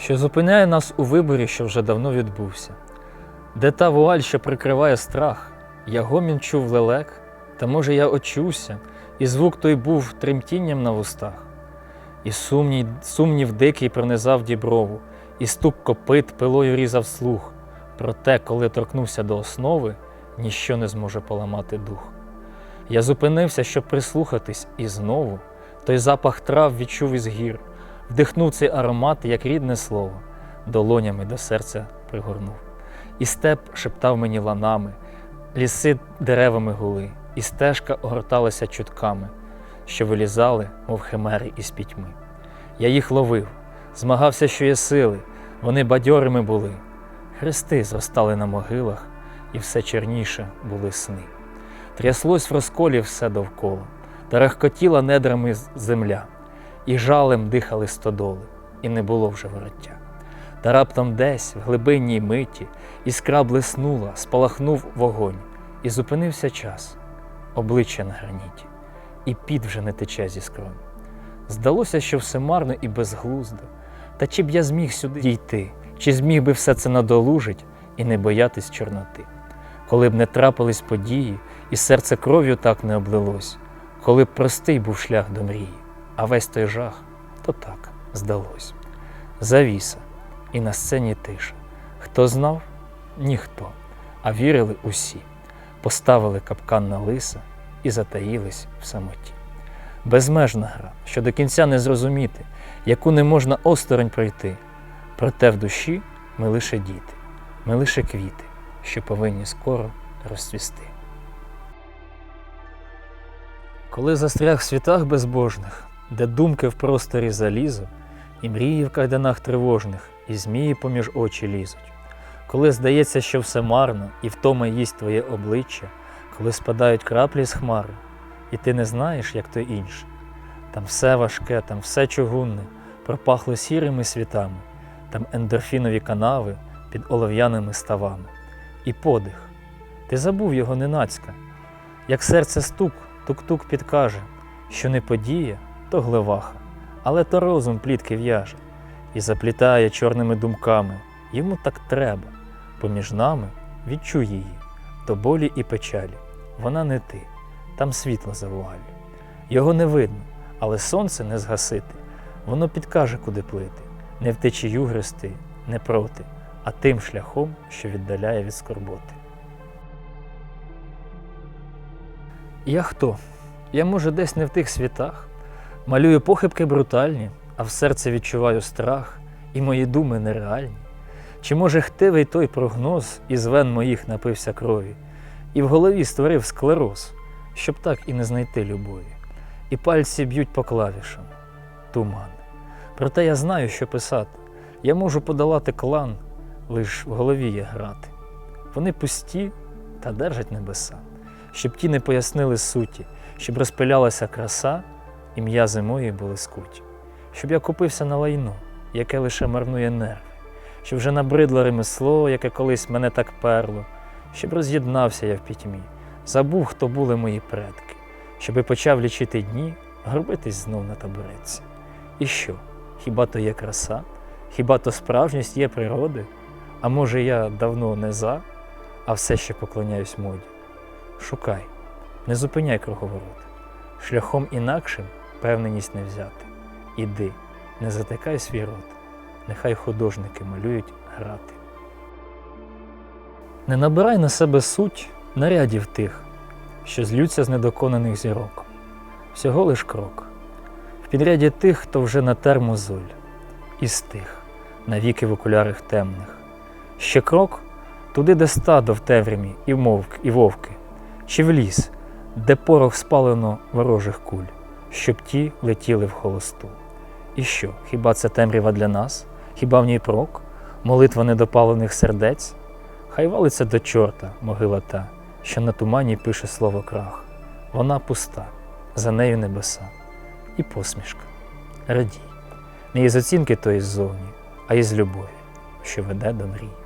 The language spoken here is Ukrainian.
що зупиняє нас у виборі, що вже давно відбувся. Де та вуаль, що прикриває страх, я гомін чув лелек, та може я очувся, і звук той був тремтінням на вустах. І сумній, сумнів дикий пронизав діброву, і стук копит пилою різав слух. Проте, коли торкнувся до основи, ніщо не зможе поламати дух. Я зупинився, щоб прислухатись, і знову той запах трав відчув із гір, вдихнув цей аромат, як рідне слово, долонями до серця пригорнув. І степ шептав мені ланами, ліси деревами гули, і стежка огорталася чутками, що вилізали, мов химери із пітьми. Я їх ловив, змагався, що є сили, вони бадьорими були. Хрести зростали на могилах, і все черніше були сни. Тряслось в розколі все довкола, та рехкотіла недрами земля, і жалем дихали стодоли, і не було вже вороття. Та раптом десь, в глибинній миті, іскра блиснула, спалахнув вогонь, і зупинився час, обличчя на граніті, і під вже не тече зі скронь. Здалося, що все марно і безглуздо. Та чи б я зміг сюди дійти, чи зміг би все це надолужить і не боятись чорноти? Коли б не трапились події, і серце кров'ю так не облилось, коли б простий був шлях до мрії, а весь той жах, то так здалось. Завіса, і на сцені тиша. Хто знав? Ніхто, а вірили усі. Поставили капкан на лиса і затаїлись в самоті. Безмежна гра, що до кінця не зрозуміти, яку не можна осторонь пройти. Проте в душі ми лише діти, ми лише квіти, що повинні скоро розцвісти. Коли застряг в світах безбожних, де думки в просторі залізо, і мрії в кайданах тривожних, і змії поміж очі лізуть. Коли здається, що все марно, і втома їсть твоє обличчя, коли спадають краплі з хмари, і ти не знаєш, як то інше. Там все важке, там все чугунне, пропахло сірими світами, там ендорфінові канави під олов'яними ставами. І подих. Ти забув його ненацька. Як серце стук, тук-тук підкаже, що не подія, то глеваха, але то розум плітки в'яже і заплітає чорними думками. Йому так треба. Поміж нами відчуй її, то болі і печалі. Вона не ти, там світло за вуаллю. Його не видно, але сонце не згасити. Воно підкаже, куди плити, не в течію грести, не проти, а тим шляхом, що віддаляє від скорботи. Я хто? Я, може, десь не в тих світах. Малюю похибки брутальні, а в серці відчуваю страх, і мої думи нереальні. Чи може хтивий той прогноз із вен моїх напився крові, і в голові створив склероз, щоб так і не знайти любові, і пальці б'ють по клавішам. Туман. Проте я знаю, що писати. Я можу подолати клан, лиш в голові є грати. Вони пусті та держать небеса, щоб ті не пояснили суті, щоб розпилялася краса, і м'язи мої були скуті, щоб я купився на лайно, яке лише марнує нерви, щоб вже набридло ремесло, яке колись мене так перло, щоб роз'єднався я в пітьмі, забув, хто були мої предки, щоби почав лічити дні, горбитись знов на табуретці. І що? Хіба то є краса? Хіба то справжність є природи? А може я давно не за, а все ще поклоняюсь моді? Шукай, не зупиняй круговорот. Шляхом інакшим певненість не взяти. Іди, не затикай свій рот, нехай художники малюють грати. Не набирай на себе суть нарядів тих, що злються з недоконаних зірок. Всього лиш крок. В підряді тих, хто вже на термозоль, і стих, навіки в окулярах темних. Ще крок туди, де стадо в теврімі, і мовк, і вовки, чи в ліс, де порох спалено ворожих куль, щоб ті летіли в холосту. І що, хіба це темрява для нас? Хіба в ній прок, молитва недопалених сердець? Хай валиться до чорта могила та, що на тумані пише слово крах. Вона пуста, за нею небеса, і посмішка. Радій, не із оцінки тої ззовні, а із любові, що веде до мрій.